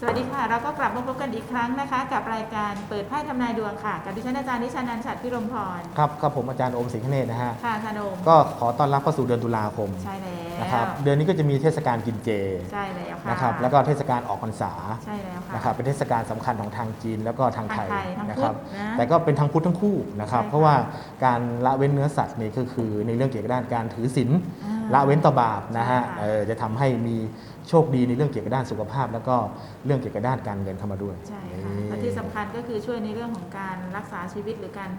สวัสดีค่ะ เราก็กลับมาพบกันอีกครั้งนะคะ กับรายการเปิดไพ่ทำนายดวงค่ะ กับดิฉันอาจารย์นิชานันท์ฉัตรพิรมพร ครับครับผมอาจารย์โอมสิงห์เนตรนะฮะ ค่ะอาจารย์โอมก็ขอต้อนรับเข้าสู่เดือนตุลาคมใช่แล้วนะครับเดือนนี้ก็จะมีเทศกาลกินเจใช่แล้วค่ะนะครับแล้วก็เทศกาลออกพรรษาใช่แล้วค่ะนะครับเป็นเทศกาลสำคัญของทางจีนแล้วก็ทางไทยทางไทยทั้งนะครับพุทธนะแต่ก็เป็นทางพุทธทั้งคู่นะครับ ใช่ค่ะเพราะว่าการละเว้นเนื้อสัตว์นี่ก็คือในเรื่องเกี่ยวกับด้านการถือศีลอ่าละเว้นต่อบาปนะฮะใช่ค่ะ เออจะทำให้มี โชคดีในเรื่องเกี่ยวกับด้านสุขภาพ แล้วก็เรื่องเกี่ยวกับด้านการเงินเข้ามาด้วยใช่ค่ะนี่และที่สำคัญก็คือช่วยในเรื่องของการรักษาชีวิตหรือการ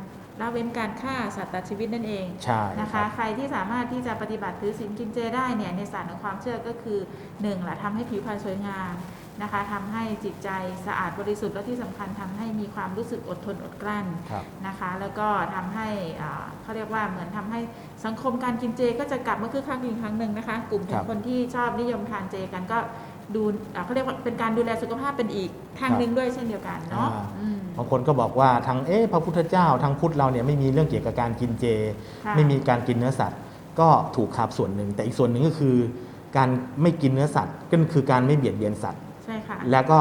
ละเว้นการฆ่าสัตว์ตัดชีวิตนั่นเองใช่นะครัคะ บ ใครที่สามารถที่จะปฏิบัติถือศีลกินเจได้เนี่ยในศาสตร์ของความเชื่อก็คือหนึ่งละทำให้ผิวพรรณสวยงาม นะคะทำให้จิตใจสะอาดบริสุทธิ์และที่สำคัญทำให้มีความรู้สึกอดทนอดกลั้นครับนะคะ แล้วก็ทำให้อ่าเขาเรียกว่าเหมือนทำให้สังคมการกินเจก็จะกลับมาคึกคักอีกครั้งหนึ่งนะคะ กลุ่มขคอรังบคนที่ชอบนิยมทานเจกันก็ดูอ่าเขาเรียกว่าเป็นการดูแลสุขภาพเป็นอีกทางครับหนึ่งด้วยเช่นเดียวกันเนาะอ่าอืมบางคนก็บอกว่าทางเอ๊ะพระพุทธเจ้าทางพุทธเราเนี่ยไม่มีเรื่องเกี่ยวกับการกินเจค่ะไม่มีการกินเนื้อสัตว์ ก็ถูกครับส่วนหนึ่ง แต่อีกส่วนหนึ่งก็คือ การไม่กินเนื้อสัตว์ก็คือการไม่เบียดเบียนสัตว์ ใช่ค่ะแล้วก็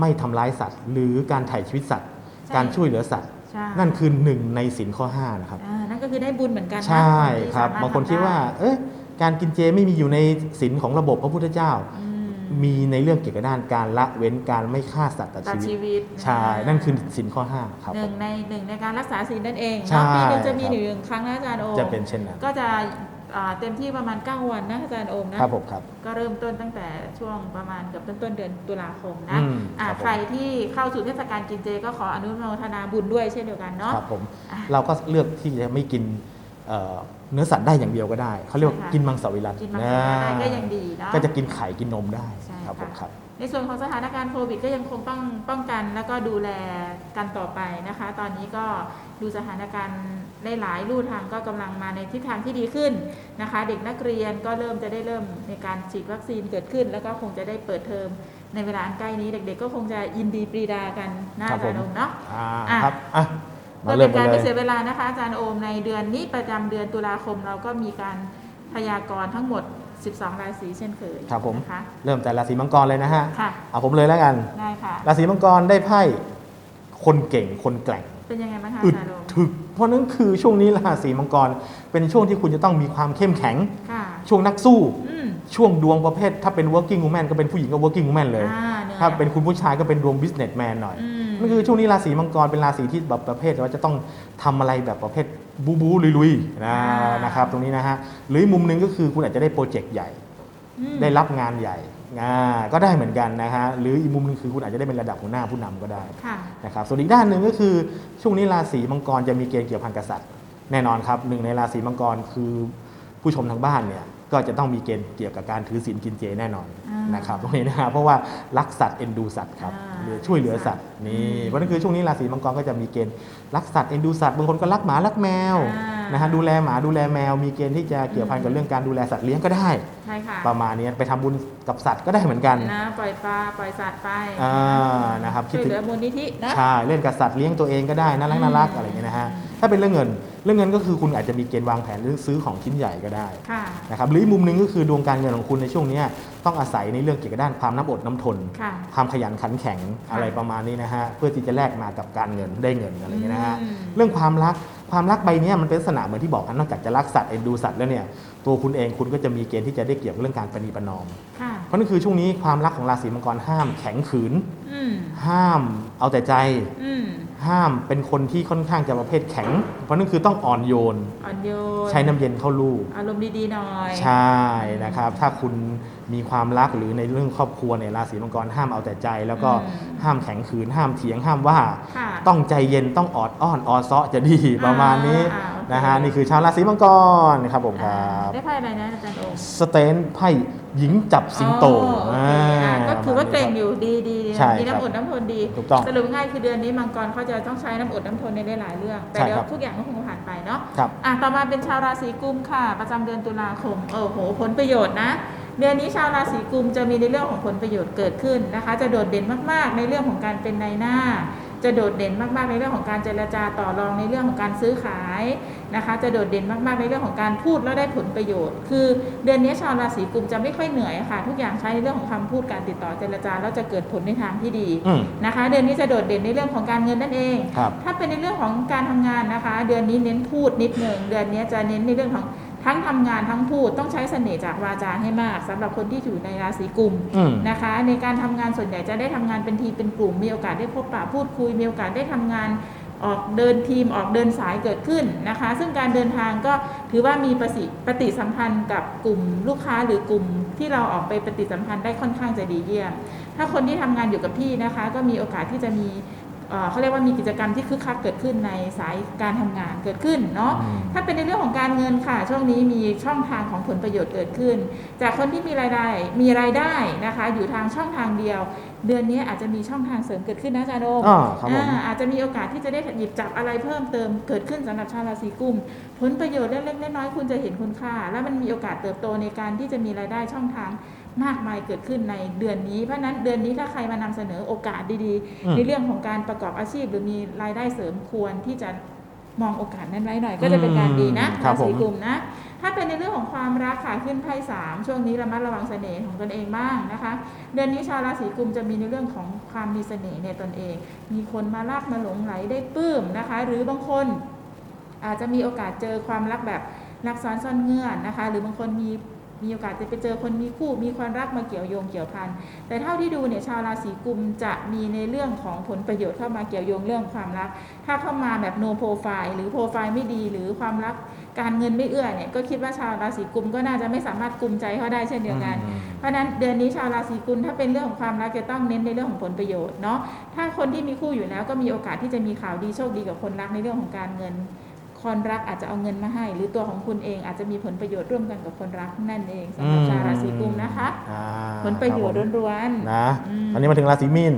ไม่ทำร้ายสัตว์ หรือการถ่ายชีวิตสัตว์ ใช่ การช่วยเหลือสัตว์ ใช่นั่นคือหนึ่งในสินข้อ5นะครับ อ่านั่นก็คือได้บุญเหมือนกันนะใช่นที่ครับสมรถบางคนทำคิดว่าไเอ๊ะการกินเจไม่มีอยู่ในสินของระบบพระพุทธเจ้า อืมมีในเรื่องเกี่ยวกับด้านการละเว้นการไม่ฆ่าสัตว์ตัดตัดชีชีวิต วิตใช่ นั่นคือสินข้อ 5 ครับหผนึ่งม ในหนึ่งในการรักษาศีลนั่นเองใช่เนาะปีหนึ่งจะมีครับ หนึ่งครั้งนะอาจารย์โอมจะเป็นเช่นนั้น ก็จะ อ่าเต็มที่ประมาณ 9 วันนะอาจารย์โอมนะครับผมครับ ก็เริ่มต้นตั้งแต่ช่วงประมาณเกือบต้นต้นๆเดือนตุลาคมนะอืมอ่าครับผม ใครที่เข้าสู่เทศกาลกินเจก็ขออนุโมทนาบุญด้วยเช่นเดียวกันเนาะ ครับผมอะเราก็เลือกที่จะไม่กินเอ่อเนื้อสัตว์ได้อย่างเดียวก็ได้ เขาเรียกว่าใช่ค่ะ กินมังสวิรัตกินมังสวิรัติได้ก็ยังดีเนาะ ก็จะกินไข่กินนมได้ใช่ครับผมค่ะ ครับ ในส่วนของสถานการณ์โควิดก็ยังคงต้องป้องกันแล้วก็ดูแลกันต่อไปนะคะ ตอนนี้ก็ดูสถานการณ์ได้ หลายลู่ทางก็กำลังมาในทิศทางที่ดีขึ้นนะคะ เด็กนักเรียนก็เริ่มจะได้เริ่มในการฉีดวัคซีนเกิดขึ้น แล้วก็คงจะได้เปิดเทอมในเวลาอันใกล้นี้เด็กๆ ก็คงจะยินดีปรีดากันน่าครับจะผมนมเนาะอ่าอะครับอะมาเพื่อเริ่เป็มนกักานรเลไม่ยเสียเวลานะคะอาจารย์โอมในเดือนนี้ประจำเดือนตุลาคมเราก็มีการพยากรณ์ทั้งหมด 12 ราศีเช่นเคยครับผมนะคะเริ่มแต่ราศีมังกรเลยนะฮะค่ะเอาผมเลยแล้วกันได้ค่ะราศีมังกรได้ไพ่คนเก่งคนแกร่งเป็นยังไงบ้างคะอึดอาจารย์โอมถึก เพราะนั้นคือช่วงนี้ราศีมังกร เป็นช่วงที่คุณจะต้องมีความเข้มแข็ง ค่ะช่วงนักสู้ อืมช่วงดวงประเภท ถ้าเป็น working woman ก็เป็นผู้หญิงก็ working woman เลย อ่าหนื่อยถ้าเป็นคุณผู้ชายก็เป็นดวง businessman หน่อยอืมนั่นคือช่วงนี้ราศีมังกรเป็นราศีที่แบบประเภทว่าจะต้องทำอะไรแบบประเภทบูบูลุยๆนะนะครับตรงนี้นะฮะหรืออีกมุมหนึ่งก็คือคุณอาจจะได้โปรเจกต์ใหญ่ อืม ได้รับงานใหญ่อ่า ก็ได้เหมือนกันนะฮะหรืออีกมุมหนึงคือคุณอาจจะได้เป็นระดับหัวหน้าผู้นำก็ได้ค่ะนะครับส่วนอีกด้านหนึ่งก็คือช่วงนี้ราศีมังกรจะมีเกณฑ์เกี่ยวพันกับสัตว์แน่นอนครับหนึ่งในราศีมังกรคือผู้ชมทางบ้านเนี่ยก็จะต้องมีเกณฑ์เกี่ยวกับการถือศีลกินเจแน่นอนอ่านนะครับตรงนี้นะครับเพราะว่ารักสัตว์เอ็นดูสัตว์ครับอ่าหรือช่วยเหลือสัตว์นี่อืมเพราะนั่นคือช่วงนี้ราศีมังกรก็จะมีเกณฑ์รักสัตว์เอ็นดูสัตว์บางคนก็รักหมารักแมวอ่า นนะฮะดูแลหมาดูแลแมวมีเกณฑ์ที่จะเกี่ยวพันกับเรื่องการดูแลสัตว์เลี้ยงก็ได้ ใช่ค่ะประมาณนี้ไปทำบุญกับสัตว์ก็ได้เหมือนกันนะปล่อยปลาปล่อยสัตว์ไปอ่านะครับคิดช่วยถึงเหลือมูลนิธินะใช่เล่นกับสัตว์เลี้ยงตัวเองก็ได้น่ารักน่ารักอะไรอย่างเงี้ยนะฮะถ้าเป็นเรื่องเงิน เรื่องเงินก็คือคุณอาจจะมีเกณฑ์วางแผนเรื่องซื้อของชิ้นใหญ่ก็ได้ค่ะนะครับหรืออีกมุมหนึ่งก็คือดวงการเงินของคุณในช่วงเนี้ยต้องอาศัยในเรื่องเกี่ยวกับด้านความน้ำอดน้ำทนค่ะความขยันขันแข็งค่ะอะไรประมาณนี้นะฮะเพื่อที่จะแลกมากับการเงินได้เงินอะไรอย่างเงี้ยนะฮะอืมเรื่องความรัก ความรักใบเนี้ยมันเป็นลักษณะเหมือนที่บอกกันนอกจากจะรักสัตว์เอ็นดูสัตว์แล้วเนี่ยตัวคุณเองคุณก็จะมีเกณฑ์ที่จะได้เกี่ยวกับเรื่องการประนีประนอมค่ะเพราะนั่นคือช่วงนี้ความรักของราศีมังกรห้ามแข็งขืนอืมห้ามเอาแต่ใจอืมห้ามเป็นคนที่ค่อนข้างจะประเภทแข็ง เพราะนั่นคือต้องอ่อนโยน อ่อนโยนใช้น้ำเย็นเข้าลูก อารมณ์ดีๆหน่อยใช่นะครับ ถ้าคุณมีความรักหรือในเรื่องครอบครัวเนี่ยราศีมังกรห้ามเอาแต่ใจ แล้วก็อืมห้ามแข็งขืนห้ามเถียงห้ามว่า ค่ะ ต้องใจเย็นต้องออดอ้อนออซาะจะดีประมาณนี้ อ่าโอเค นะฮะนี่คือชาวราศีมังกรนะครับผมคอ่ารับได้ไพ่อะไรนะอาจารย์โอมสเตนไพ่หญิงจับสิงโตอ๋อโอเคอะก็ถือว่าเกรงอยู่ดีดีดีใช่มีครับน้ำอดน้ำทนดีถูกต้องสรุปง่ายคือเดือนนี้มังกรเขาจะต้องใช้น้ำอดน้ำทนในหลายๆเรื่อง แต่ใช่เดี๋ยครัวบทุกอย่างก็คงผ่านไปเนาะครับอะต่อมาเป็นชาวราศีกุมค่ะ ประจำเดือนตุลาคมโอ้โห ผลประโยชน์นะเดือนนี้ชาวราศีกุมจะมีในเรื่องของผลประโยชน์เกิดขึ้นนะคะ จะโดดเด่นมากๆ ในเรื่องของการเป็นนายหน้า จะโดดเด่นมากๆในเรื่องของการเจรจาต่อรองในเรื่องของการซื้อขายนะคะ จะโดดเด่นมากๆในเรื่องของการพูดแล้วได้ผลประโยชน์ คือเดือนนี้ชาวราศีกุมจะไม่ค่อยเหนื่อยค่ะ ทุกอย่างใช้ในเรื่องของคำพูดการติดต่อเจรจาแล้วจะเกิดผลในทางที่ดีอืมนะคะ เดือนนี้จะโดดเด่นในเรื่องของการเงินนั่นเองครับถ้าเป็นในเรื่องของการทำงานนะคะ เดือนนี้เน้นพูดนิดหนึ่งเดือนนี้จะเน้นในเรื่องของ ทั้งทำงานทั้งพูดต้องใช้เสน่ห์จากวาจาให้มากสำหรับคนที่อยู่ในราศีกุมอืมนะคะ ในการทำงานส่วนใหญ่จะได้ทำงานเป็นทีมเป็นกลุ่ม มีโอกาสได้พบปะพูดคุย มีโอกาสได้ทำงานออกเดินทีมออกเดินสายเกิดขึ้นนะคะ ซึ่งการเดินทางก็ถือว่ามีประสิปฏิสัมพันธ์กับกลุ่มลูกค้าหรือกลุ่มที่เราออกไปปฏิสัมพันธ์ได้ค่อนข้างจะดีเยี่ยม ถ้าคนที่ทำงานอยู่กับที่นะคะ ก็มีโอกาสที่จะมี เอ่อเขาเรียกว่ามีกิจกรรมที่คึกคักเกิดขึ้นในสายการทำงานเกิดขึ้นเนาะอืมถ้าเป็นในเรื่องของการเงินค่ะ ช่วงนี้มีช่องทางของผลประโยชน์เกิดขึ้น จากคนที่มีรายได้มีรายได้นะคะ อยู่ทางช่องทางเดียว เดือนนี้อาจจะมีช่องทางเสริมเกิดขึ้นนะอาจารย์โอมอ่าครับผมอ่าอาจจะมีโอกาสที่จะได้หยิบจับอะไรเพิ่มเติมเกิดขึ้นสำหรับชาวราศีกุมผลประโยชน์เล็กๆน้อยๆคุณจะเห็นคุณค่า และมันมีโอกาสเติบโตในการที่จะมีรายได้ช่องทาง มากมายเกิดขึ้นในเดือนนี้ เพราะฉะนั้นเดือนนี้ถ้าใครมานำเสนอโอกาสดีอืมๆในเรื่องของการประกอบอาชีพ หรือมีรายได้เสริมควรที่จะมองโอกาสนั้นไว้หน่อย ก็จะเป็นการดีนะครัราบผมศีกุมนะ ถ้าเป็นในเรื่องของความรักค่ะขึ้นไพ่สามช่วงนี้ระมัดระวังเสน่ห์ของตนเองบ้างนะคะ เดือนนี้ชาวราศีกุมจะมีในเรื่องของความมีเสน่ห์ในตนเอง มีคนมารักมาหลงไหลได้ปลื้มนะคะ หรือบางคนอาจจะมีโอกาสเจอความรักแบบรักซ้อนซ่อนเงื่อนนะคะ หรือบางคนมี มีโอกาสจะไปเจอคนมีคู่มีความรักมาเกี่ยวโยงเกี่ยวพันแต่เท่าที่ดูเนี่ยชาวราศีกุมจะมีในเรื่องของผลประโยชน์เข้ามาเกี่ยวโยงเรื่องความรัก ถ้าเข้ามาแบบ no profile หรือโปรไฟล์ไม่ดีหรือความรักการเงินไม่เอื้อเนี่ยก็คิดว่าชาวราศีกุมก็น่าจะไม่สามารถกุมใจเขาได้เช่นเดียวกันอืมเพราะฉะนั้นเดือนนี้ชาวราศีกุมถ้าเป็นเรื่องของความรักจะต้องเน้นในเรื่องของผลประโยชน์เนาะถ้าคนที่มีคู่อยู่แล้วก็มีโอกาสที่จะมีข่าวดีโชคดีกับคนรักในเรื่องของการเงิน คนรักอาจจะเอาเงินมาให้ หรือตัวของคุณเองอาจจะมีผลประโยชน์ร่วมกันกับคนรักนั่นเองสำหรับชาวราศีกุมนะคะ อ่าผลประโยชน์ครับผมล้วนๆ นะอืมอันนี้มาถึงราศีมีน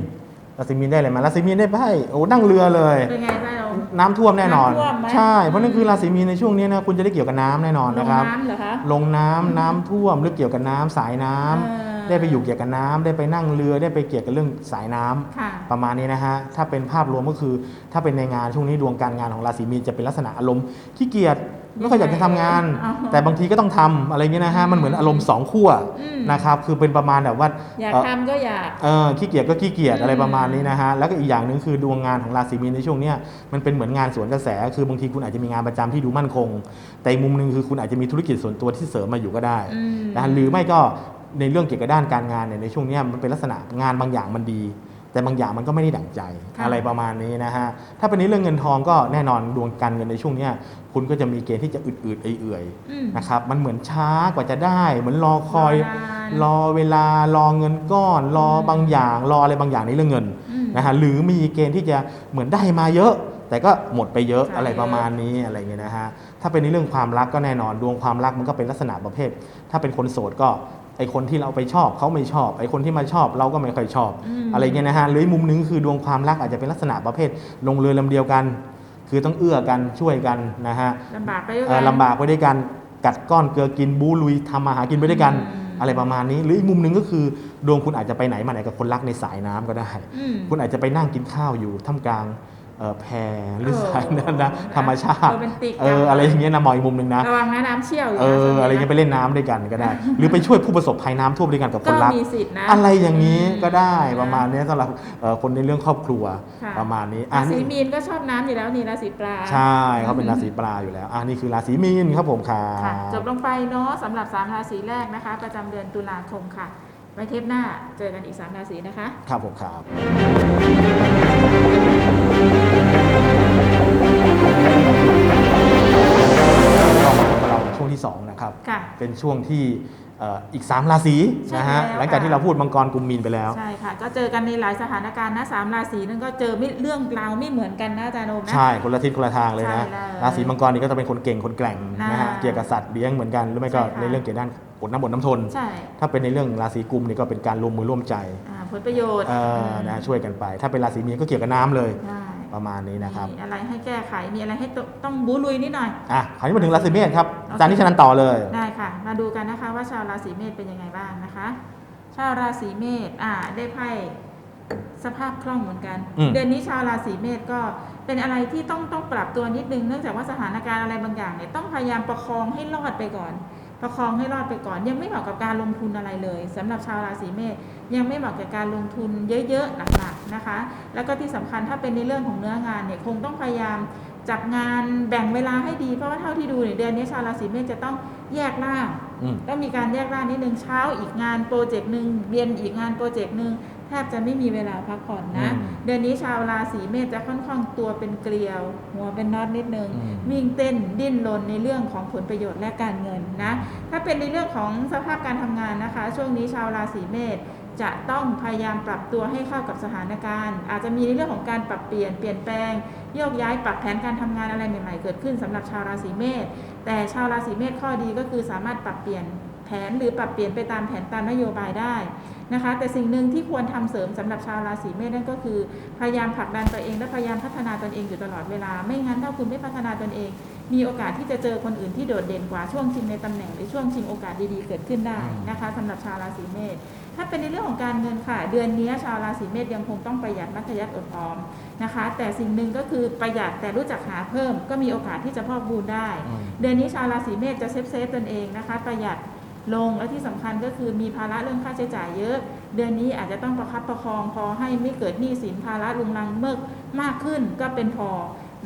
ราศีมีนได้เลยมาราศีมีนได้ไพ่โอ้นั่งเรือเลย เป็นไงบ้างเรา น้ำท่วมแน่นอน น้ำท่วมไหม ใช่ เพราะนั่นคือราศีมีนในช่วงนี้นะคุณจะได้เกี่ยวกับน้ำแน่นอนลนะงครับ น้ำเหรอคะ ลงน้ำน้ำท่วมหรือเกี่ยวกับน้ำสายน้ำเออ ได้ไปอยู่เกี่ยวกับน้ำได้ไปนั่งเรือได้ไปเกี่ยวกับเรื่องสายน้ำค่ะประมาณนี้นะฮะถ้าเป็นภาพรวมก็คือ ถ้าเป็นในงานช่วงนี้ดวงการงานของราศีมีนจะเป็นลักษณะอารมณ์ขี้เกียจไม่ค่อยอยากจะทำงานอ๋อแต่บางทีก็ต้องทำอะไรเงี้ยนะฮะมันเหมือนอารมณ์สองขั้วอืมนะครับคือเป็นประมาณแบบว่าอยากเอ่อทำก็อยากเออขี้เกียจก็ขี้เกียจอืมอะไรประมาณนี้นะฮะแล้วก็อีกอย่างหนึ่งคือดวงงานของราศีมีนในช่วงเนี้ยมันเป็นเหมือนงานสวนกระแส คือบางทีคุณอาจจะมีงานประจำที่ดูมั่นคง แต่อีกมุมหนึ่งคือคุณอาจจะมีธุรกิจส่วนตัวที่เสริมมาอยู่ก็ได้อืมนะหรือไม่ก็ ในเรื่องเกี่ยวกับด้านการงานเนี่ยในช่วงเนี้ยมันเป็นลักษณะงานบางอย่างมันดี แต่บางอย่างมันก็ไม่ได้ดั่งใจค่ะอะไรประมาณนี้นะฮะถ้าเป็นในเรื่องเงินทองก็แน่นอนดวงการเงินในช่วงเนี้ยคุณก็จะมีเกณฑ์ที่จะอืดๆเอื่อยอืมๆนะครับมันเหมือนช้ากว่าจะได้ เหมือนรอคอยรอนานรอเวลารอเงินก้อน รอบางอย่าง รออะไรบางอย่างในเรื่องเงินอืมนะฮะหรือมีเกณฑ์ที่จะเหมือนได้มาเยอะแต่ก็หมดไปเยอะใช่อะไรประมาณนี้อะไรเงี้ยนะฮะ ถ้าเป็นในเรื่องความรักก็แน่นอนดวงความรักมันก็เป็นลักษณะประเภท ถ้าเป็นคนโสดก็ ไอคนที่เราไปชอบเขาไม่ชอบ ไอคนที่มาชอบเราก็ไม่ค่อยชอบอืมอะไรเงี้ยนะฮะหรืออีกมุมนึงคือดวงความรักอาจจะเป็นลักษณะประเภทลงเรือลำเดียวกัน คือต้องเอื้อกันช่วยกันนะฮะลำบากไปด้วยเอ่กัอนลำบากไปด้วยกันกัดก้อนเกลือกินบูลุยทำมาหากินไปด้วยกันอืมอะไรประมาณนี้ หรืออีกมุมหนึ่งก็คือดวงคุณอาจจะไปไหนมาไหนกับคนรักในสายน้ำก็ได้อืมคุณอาจจะไปนั่งกินข้าวอยู่ท่ามกลางเอ่อ แพหรือเออสายนั้นนะธรรมชาติโรแมนติกเอออะไรอย่างเงี้ยนะมองอีกมุมหนึ่งนะระวังนะน้ำเชี่ยวอยู่เอนะอช่วงนี้อะไรเงี้ยไปเล่นน้ำด้วยกันก็ได้ หรือไปช่วยผู้ประสบภัยน้ำท่วมด้วยกันกับคก็นรักมีสิทธิ์นะอะไรอย่างนี้ก็ได้อืประมาณเนี้ยสำหรับเอ่อคนในเรื่องครอบครัวค่ะประมาณนี้อะราศีนี่มีนก็ชอบน้ำอยู่แล้วนี่ราศีปลาใช่เขาเป็นราศีปลาอยู่แล้วอะนี่คือราศีมีนครับผมครัค่ะจบบลงไปเนาะสำหรับ3ราศีแรกนะคะ ประจำเดือนตุลาคมค่ะไว้เทปหน้าเจอกันอีก3ราศีนะคะ ครับผมครับ ที่2นะครับ ค่ะ เป็นช่วงที่เอ่ออีก 3 ราศีใช่นะฮะ แล้วหลังจากค่ะที่เราพูดมังกรกุมมีนไปแล้ว ใช่ค่ะ ก็เจอกันในหลายสถานการณ์นะสามราศีนั่นก็เจอไม่เรื่องราวไม่เหมือนกันนะอาจารย์โอมนะ ใช่คนละทิศคนละทางเลยนะใช่เลยราศีมังกรนี่ก็จะเป็นคนเก่งคนแกร่งนะฮะอ่าเกี่ยวกับสัตว์เลี้ยงเหมือนกันหรือไม่ก็ใช่ค่ะ ในเรื่องเกี่ยวกับด้านอดน้ำอดน้ำทน ใช่ถ้าเป็นในเรื่องราศีกุมนี่ก็เป็นการรวมมือร่วมใจอ่าผลประโยชน์เอ่อนะช่วยกันไป ถ้าเป็นราศีมีนก็เกี่ยวกับน้ำเลยใช่ ประมาณนี้นะครับมีอะไรให้แก้ไข มีอะไรให้ตต้องบูลุยนิดหน่อย อะคราวนี้มาถึงราศีเมษครับโอเคอาจารย์นิชนันต่อเลย ได้ค่ะ มาดูกันนะคะว่าชาวราศีเมษเป็นยังไงบ้างนะคะ ชาวราศีเมษ อ่า ได้ไพ่สภาพคล่องเหมือนกันอืมเดือนนี้ชาวราศีเมษก็เป็นอะไรที่ต้องต้องปรับตัวนิดนึง เนื่องจากว่าสถานการณ์อะไรบางอย่างเนี่ยต้องพยายามประคองให้รอดไปก่อน ประคองให้รอดไปก่อน ยังไม่เหมาะกับการลงทุนอะไรเลยสำหรับชาวราศีเมษยังไม่เหมาะกับการลงทุนเยอะๆหนักๆนะคะ แล้วก็ที่สำคัญถ้าเป็นในเรื่องของเนื้องานเนี่ยคงต้องพยายามจับงานแบ่งเวลาให้ดีเพราะว่าเท่าที่ดูเนี่ยเดือนนี้ชาวราศีเมษจะต้องแยกร่างอืมต้องมีการแยกร่างนิดนึงเช้าอีกงานโปรเจกต์หนึ่งเย็นอีกงานโปรเจกต์หนึ่ง แทบจะไม่มีเวลาพักผ่อนนะอืมเดือนนี้ชาวราศีเมษจะค่อนข้างตัวเป็นเกลียว หัวเป็นน็อตนิดนึงอืมวิ่งเต้นดิ้นรนในเรื่องของผลประโยชน์และการเงินนะ ถ้าเป็นในเรื่องของสภาพการทำงานนะคะ ช่วงนี้ชาวราศีเมษจะต้องพยายามปรับตัวให้เข้ากับสถานการณ์ อาจจะมีในเรื่องของการปรับเปลี่ยนเปลี่ยนแปลงโยกย้ายปรับแผนการทำงานอะไรใหม่ ๆ เกิดขึ้นสำหรับชาวราศีเมษแต่ชาวราศีเมษข้อดีก็คือสามารถปรับเปลี่ยนแผนหรือปรับเปลี่ยนไปตามแผนตามนโยบายได้นะคะ แต่สิ่งหนึ่งที่ควรทำเสริมสำหรับชาวราศีเมษนั่นก็คือ พยายามผลักดันตัวเองและพยายามพัฒนาตนเองอยู่ตลอดเวลา ไม่งั้นถ้าคุณไม่พัฒนาตนเอง มีโอกาสที่จะเจอคนอื่นที่โดดเด่นกว่าช่วงชิงในตำแหน่งหรือช่วงชิงโอกาสดีๆเกิดขึ้นได้นะคะสำหรับชาวราศีเมษถ้าเป็นในเรื่องของการเงินค่ะ เดือนนี้ชาวราศีเมษยังคงต้องประหยัดมัธยัติอดออมนะคะ แต่สิ่งหนึ่งก็คือประหยัดแต่รู้จักหาเพิ่ม ก็มีโอกาสที่จะพอกพูนได้อืมเดือนนี้ชาวราศีเมษจะเซฟเซฟตนเองนะคะ ประหยัด ลงและที่สำคัญก็คือมีภาระเรื่องค่าใช้จ่ายเยอะ เดือนนี้อาจจะต้องประคับประคองพอให้ไม่เกิดหนี้สินภาระลุงลังเมิกมากขึ้นก็เป็นพอ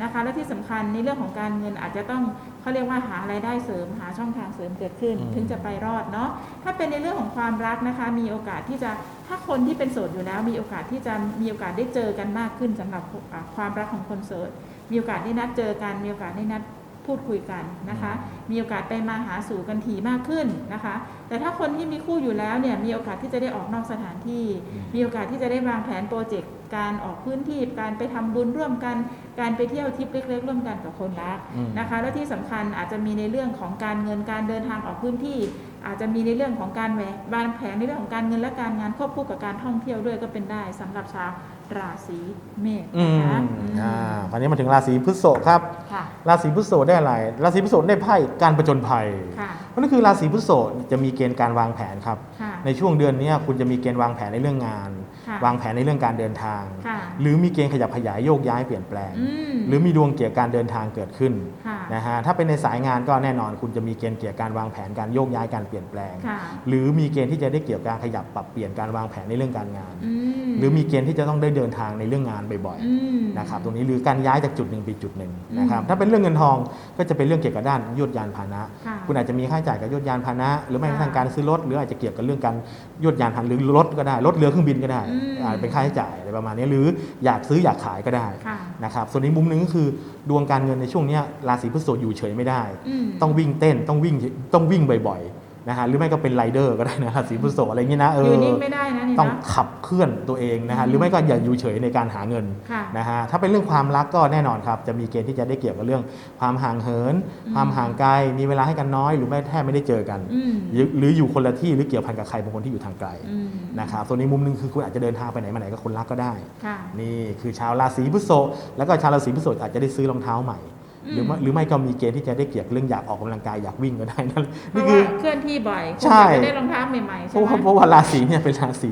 นะคะและที่สำคัญในเรื่องของการเงินอาจจะต้องเขาเรียกว่าหารายได้เสริมหาช่องทางเสริมเกิดขึ้นอืมถึงจะไปรอดเนาะถ้าเป็นในเรื่องของความรักนะคะ มีโอกาสที่จะถ้าคนที่เป็นโสดอยู่แล้ว มีโอกาสที่จะมีโอกาสได้เจอกันมากขึ้นสำหรับอ่าความรักของคนโสด มีโอกาสได้นัดเจอกัน มีโอกาสได้นัดพูดคุยกันนะคะ มีโอกาสไปมาหาสู่กันถี่มากขึ้นนะคะ แต่ถ้าคนที่มีคู่อยู่แล้วเนี่ยมีโอกาสที่จะได้ออกนอกสถานที่อืมมีโอกาสที่จะได้วางแผนโปรเจกต์การออกพื้นที่การไปทำบุญร่วมกัน การไปเที่ยวทริปเล็ก ๆ ร่วมกันกับคนรักอืมนะคะ และที่สำคัญอาจจะมีในเรื่องของการเงินการเดินทางออกพื้นที่ อาจจะมีในเรื่องของการแหวะวางแผนในเรื่องของการเงินและการงานควบคู่กับการท่องเที่ยวด้วยก็เป็นได้สำหรับชาว ราศีเมษอืมนะคะอืมอ่าคราวนี้มาถึงราศีพฤษภครับ ค่ะ ราศีพฤษภได้อะไร ราศีพฤษภได้ไพ่การประจนภัยค่ะเพราะนั่นคือราศีพฤษภจะมีเกณฑ์การวางแผนครับ ค่ะ ในช่วงเดือนเนี้ยคุณจะมีเกณฑ์วางแผนในเรื่องงาน ค่ะวางแผนในเรื่องการเดินทาง ค่ะหรือมีเกณฑ์ขยับขยายโยกย้ายเปลี่ยนแปลง อืมหรือมีดวงเกี่ยวกับการเดินทางเกิดขึ้นค่ะนะฮะถ้าเป็นในสายงานก็แน่นอน คุณจะมีเกณฑ์เกี่ยวกับการวางแผนการโยกย้ายการเปลี่ยนแปลง ค่ะ หรือมีเกณฑ์ที่จะได้เกี่ยวกับการขยับปรับเปลี่ยนการวางแผนในเรื่องการงาน อืม หรือมีเกณฑ์ที่จะต้องได้เดินทางในเรื่องงานบ่อยอืมๆนะครับตรงนี้หรือการย้ายจากจุดหนึ่งไปจุดหนึ่งอืมนะครับถ้าเป็นเรื่องเงินทองก็จะเป็นเรื่องเกี่ยวกับด้านยวดยานพาหนะค่ะคุณอาจจะมีค่าใช้จ่ายกับยวดยานพาหนะ หรือไม่กระทั่งค่ะการซื้อรถหรืออาจจะเกี่ยวกับเรื่องการยวดยานพาหนะหรือรถก็ได้รถเรือเครื่องบินก็ได้อืมอาจจะเป็นค่าใช้จ่ายอะไรประมาณนี้หรืออยากซื้ออยากขายก็ได้ค่ะนะครับส่วนในมุมหนึ่งก็คือดวงการเงินในช่วงเนี้ยราศีพฤษภอยู่เฉยไม่ได้อืมต้องวิ่งเต้นต้องวิ่งต้องวิ่งบ่อยๆ นะฮะหรือไม่ก็เป็นไรเดอร์ก็ได้นะราศีพฤษภอะไรอย่างนี้นะเออยู่อนิ่งไม่ได้นะนี่ต้องนะขับเคลื่อนตัวเองนะฮะหรือไม่ก็อย่าอยู่เฉยในการหาเงินค่ะ นะฮะถ้าเป็นเรื่องความรักก็แน่นอนครับ จะมีเกณฑ์ที่จะได้เกี่ยวกับเรื่อง ความห่างเหินอืมความห่างไกลมีเวลาให้กันน้อย หรือไม่แทบไม่ได้เจอกัน อืม หรือหรืออยู่คนละที่หรือเกี่ยวพันกับใครบางคนที่อยู่ทางไกลอืมนะครับส่วนในมุมหนึงคือคุณอาจจะเดินทางไปไหนมาไหนกับคนรักก็ได้ ค่ะ นี่คือชาวราศีพฤษภแล้วก็ชาวราศีพฤษภอาจจะได้ซื้อรองเท้าใหม่อืม หรือไม่หรือไม่ก็มีเกณฑ์ที่จะได้เกี่ยวกับเรื่องอยากออกกำลังกายอยากวิ่งก็ได้นั่นเพนี่ราะคืว่าอเคลื่อนที่บ่อยใช่คงจะได้รองเท้าใหม่ๆเพใช่ราะไหมว่าเพราะว่าราศีเนี่ยเป็นราศี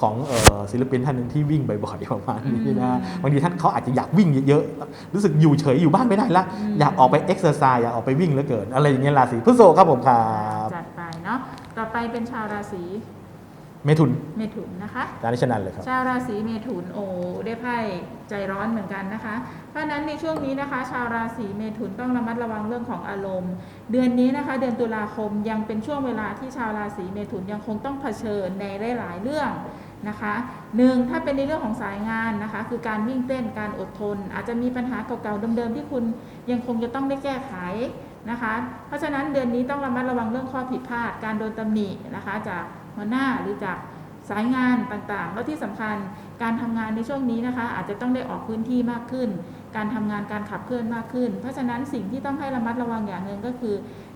ของเอ่อศิลปินท่านหนึ่งที่วิ่งบ่อยๆประมาณนี้นะอืมบางทีท่านเขาอาจจะอยากวิ่งเยอะๆรู้สึกอยู่เฉยอยู่บ้านไม่ได้ละอืมอยากออกไปเอ็กซ์เซอร์ไซส์อยากออกไปวิ่งเหลือเกิน อะไรอย่างเงี้ยราศีพฤษภครับผมครับจัดไปเนาะต่อไปเป็นชาวราศี เมถุนเมถุนนะคะจานิชนันเลยครับ ชาวราศีเมถุนโอ้ได้ไพ่ใจร้อนเหมือนกันนะคะ เพราะฉะนั้นในช่วงนี้นะคะ ชาวราศีเมถุนต้องระมัดระวังเรื่องของอารมณ์ เดือนนี้นะคะ เดือนตุลาคมยังเป็นช่วงเวลาที่ชาวราศีเมถุนยังคงต้องเผชิญในหลาย ๆ เรื่องนะคะหนึ่งถ้าเป็นในเรื่องของสายงานนะคะ คือการวิ่งเต้นการอดทน อาจจะมีปัญหาเก่าๆเดิมๆที่คุณยังคงจะต้องได้แก้ไขนะคะ เพราะฉะนั้นเดือนนี้ต้องระมัดระวังเรื่องข้อผิดพลาด การโดนตำหนินะคะจาก หัวหน้าหรือจากสายงานต่างๆ แล้วที่สำคัญการทำงานในช่วงนี้นะคะ อาจจะต้องได้ออกพื้นที่มากขึ้น การทำงานการขับเคลื่อนมากขึ้น เพราะฉะนั้นสิ่งที่ต้องให้ระมัดระวังอย่างหนึ่งก็คือ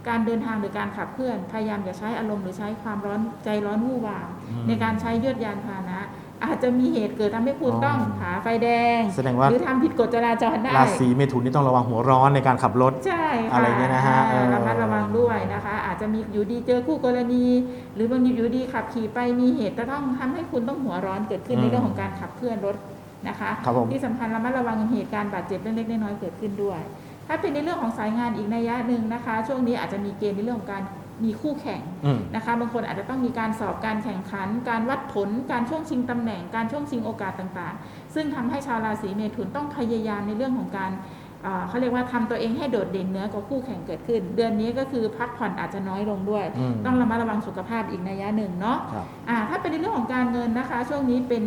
การเดินทางหรือการขับเคลื่อน พยายามอย่าใช้อารมณ์หรือใช้ความร้อนใจร้อนวู่วามอืมในการใช้ยวดยานพาหนะ อาจจะมีเหตุเกิดทำให้คุณอ๋อต้องผ่าไฟแดง แสดงว่าหรือทำผิดกฎจราจรได้ราศีเมถุนนี่ต้องระวังหัวร้อนในการขับรถใช่ค่อะไรเงี้ยนะฮะอ่าเออระมัดระวังด้วยนะคะ อาจจะมีอยู่ดีเจอคู่กรณี หรือบางทีอยู่ดีขับขี่ไปมีเหตุจะต้องทำให้คุณต้องหัวร้อนเกิดขึ้นในเรื่องของการขับเคลื่อนรถนะคะครับผมที่สำคัญระมัดระวังเหตุการณ์บาดเจ็บเล็กๆน้อยๆเกิดขึ้นด้วย ถ้าเป็นในเรื่องของสายงานอีกนัยยะหนึ่งนะคะ ช่วงนี้อาจจะมีเกณฑ์ในเรื่องของการ มีคู่แข่งอืมนะคะบางคนอาจจะต้องมีการสอบการแข่งขัน การวัดผล การช่วงชิงตำแหน่ง การช่วงชิงโอกาสต่างๆ ซึ่งทำให้ชาวราศีเมถุนต้องพยายามในเรื่องของการเอ่อเขาเรียกว่าทำตัวเองให้โดดเด่นเหนือกว่าคู่แข่งเกิดขึ้น เดือนนี้ก็คือพักผ่อนอาจจะน้อยลงด้วยอืมต้องระมัดระวังสุขภาพอีกนัยยะหนึ่งเนาะครับอ่าถ้าเป็นในเรื่องของการเงินนะคะ ช่วงนี้เป็น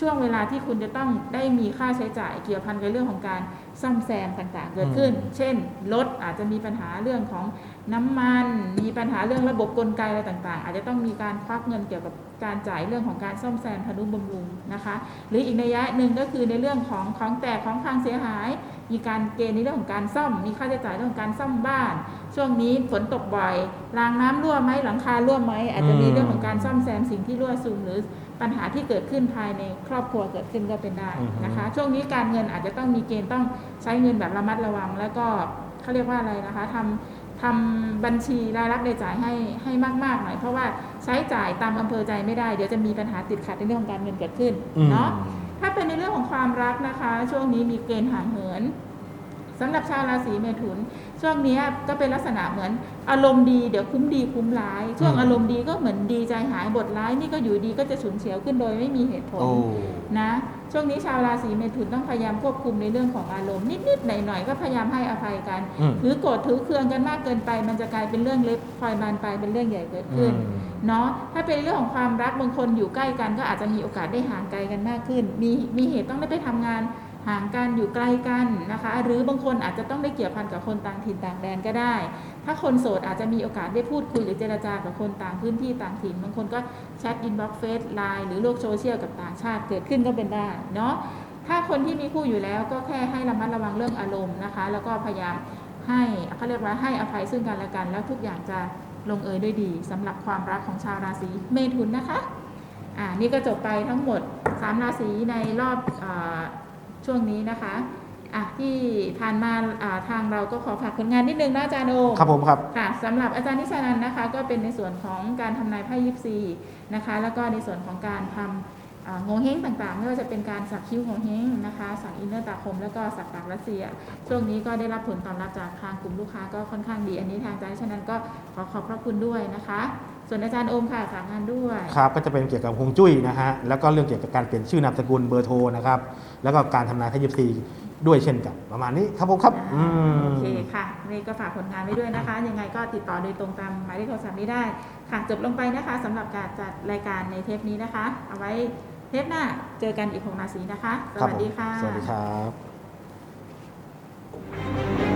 ช่วงเวลาที่คุณจะต้องได้มีค่าใช้จ่ายเกี่ยวพันกับเรื่องของการซ่อมแซมต่างๆ เกิดขึ้นอืมเช่นรถอาจจะมีปัญหาเรื่องของ น้ำมันมีปัญหาเรื่องระบบกลไกอะไรต่างๆ อาจจะต้องมีการควักเงินเกี่ยวกับการจ่ายเรื่องของการซ่อมแซมทนุบำรุงนะคะ หรืออีกนัยยะหนึ่งก็คือในเรื่องของของแตกของพังเสียหาย มีการเกณฑ์ในเรื่องของการซ่อม มีค่าใช้จ่ายเรื่องของการซ่อมบ้าน ช่วงนี้ฝนตกบ่อยรางน้ำรั่วไหมหลังคารั่วไหมอาจจะมีเรื่องของการซ่อมแซมสิ่งที่รั่วซึมหรือปัญหาที่เกิดขึ้นภายในครอบครัวเกิดขึ้นก็เป็นได้นะคะ ช่วงนี้การเงินอาจจะต้องมีเกณฑ์ต้องใช้เงินแบบระมัดระวัง แล้วก็เขาเรียกว่าอะไรนะคะทำ ทำบัญชีรายรับรายจ่ายให้ให้มากๆหน่อยเพราะว่าใช้จ่ายตามอำเภอใจไม่ได้เดี๋ยวจะมีปัญหาติดขัดในเรื่องของการเงินเกิดขึ้นอืมเนาะถ้าเป็นในเรื่องของความรักนะคะ ช่วงนี้มีเกณฑ์ห่างเหินสำหรับชาวราศีเมถุน ช่วงนี้ก็เป็นลักษณะเหมือนอารมณ์ดีเดี๋ยวคุ้มดีคุ้มร้าย ช่วงอืมอารมณ์ดีก็เหมือนดีใจหายบทร้ายนี่ก็อยู่ดีก็จะฉุนเฉียวขึ้นโดยไม่มีเหตุผลโอ้นะ ช่วงนี้ชาวราศีเมถุนต้องพยายามควบคุมในเรื่องของอารมณ์นิดๆหน่อยๆก็พยายามให้อภัยกัน อืมถือโกรธถือเคืองกันมากเกินไป มันจะกลายเป็นเรื่องเล็กคอยบานปลายเป็นเรื่องใหญ่เกิดขึ้น อืม เนาะถ้าเป็นเรื่องของความรักบางคนอยู่ใกล้กันก็อาจจะมีโอกาสได้ห่างไกลกันมากขึ้น มีมีเหตุต้องได้ไปทำงาน ห่างกันอยู่ไกลกันนะคะ หรือบางคนอาจจะต้องได้เกี่ยวพันกับคนต่างถิ่นต่างแดนก็ได้ ถ้าคนโสดอาจจะมีโอกาสได้พูดคุยหรือเจรจากับคนต่างพื้นที่ต่างถิ่น บางคนก็แชทอินบ็อกซ์เฟซไลน์หรือโลกโซเชียลกับต่างชาติเกิดขึ้นก็เป็นได้เนาะถ้าคนที่มีคู่อยู่แล้วก็แค่ให้ระมัดระวังเรื่องอารมณ์นะคะ แล้วก็พยายามให้เขาเรียกว่าให้อภัยซึ่งกันและกัน แล้วทุกอย่างจะลงเอยด้วยดีสำหรับความรักของชาวราศีเมถุนนะคะอ่านี่ก็จบไปทั้งหมด 3 ราศีในรอบอ ช่วงนี้นะคะอะที่ผ่านมาอ่าทางเราก็ขอฝากผลงานนิดนึงนะอาจารย์โอครับผมครับค่ะสำหรับอาจารย์นิชานันท์นะคะ ก็เป็นในส่วนของการทำนายไพ่ยิปซีนะคะ แล้วก็ในส่วนของการทำอ่าโงเฮงต่างๆ ไม่ว่าจะเป็นการสักคิ้วโงเฮงนะคะสักอินเนอร์ตาคม แล้วก็สักปากรัสเซีย ช่วงนี้ก็ได้รับผลตอบรับจากทางกลุ่มลูกค้าก็ค่อนข้างดี อันนี้ทางอาจารย์นิชานันท์ก็ขอขอบพระคุณด้วยนะคะ ส่วนอาจารย์โอมค่ะฝากงานด้วยครับก็จะเป็นเกี่ยวกับฮวงจุ้ยนะฮะแล้วก็เรื่องเกี่ยวกับการเปลี่ยนชื่อนามสกุลเบอร์โทรนะครับแล้วก็การทำนายทายยิปซีด้วยเช่นกันประมาณนี้ครับผมครับอืมโอเคค่ะนี่ก็ฝากผลงานไว้ด้วยนะคะ ยังไงก็ติดต่อโดยตรงตามหมายเลขโทรศัพท์นี้ได้ค่ะจบลงไปนะคะสำหรับการจัดรายการในเทปนี้นะคะ เอาไว้เทปหน้าเจอกันอีกหกราศีนะคะสครับวัสผมดีค่ะสวัสดีครับ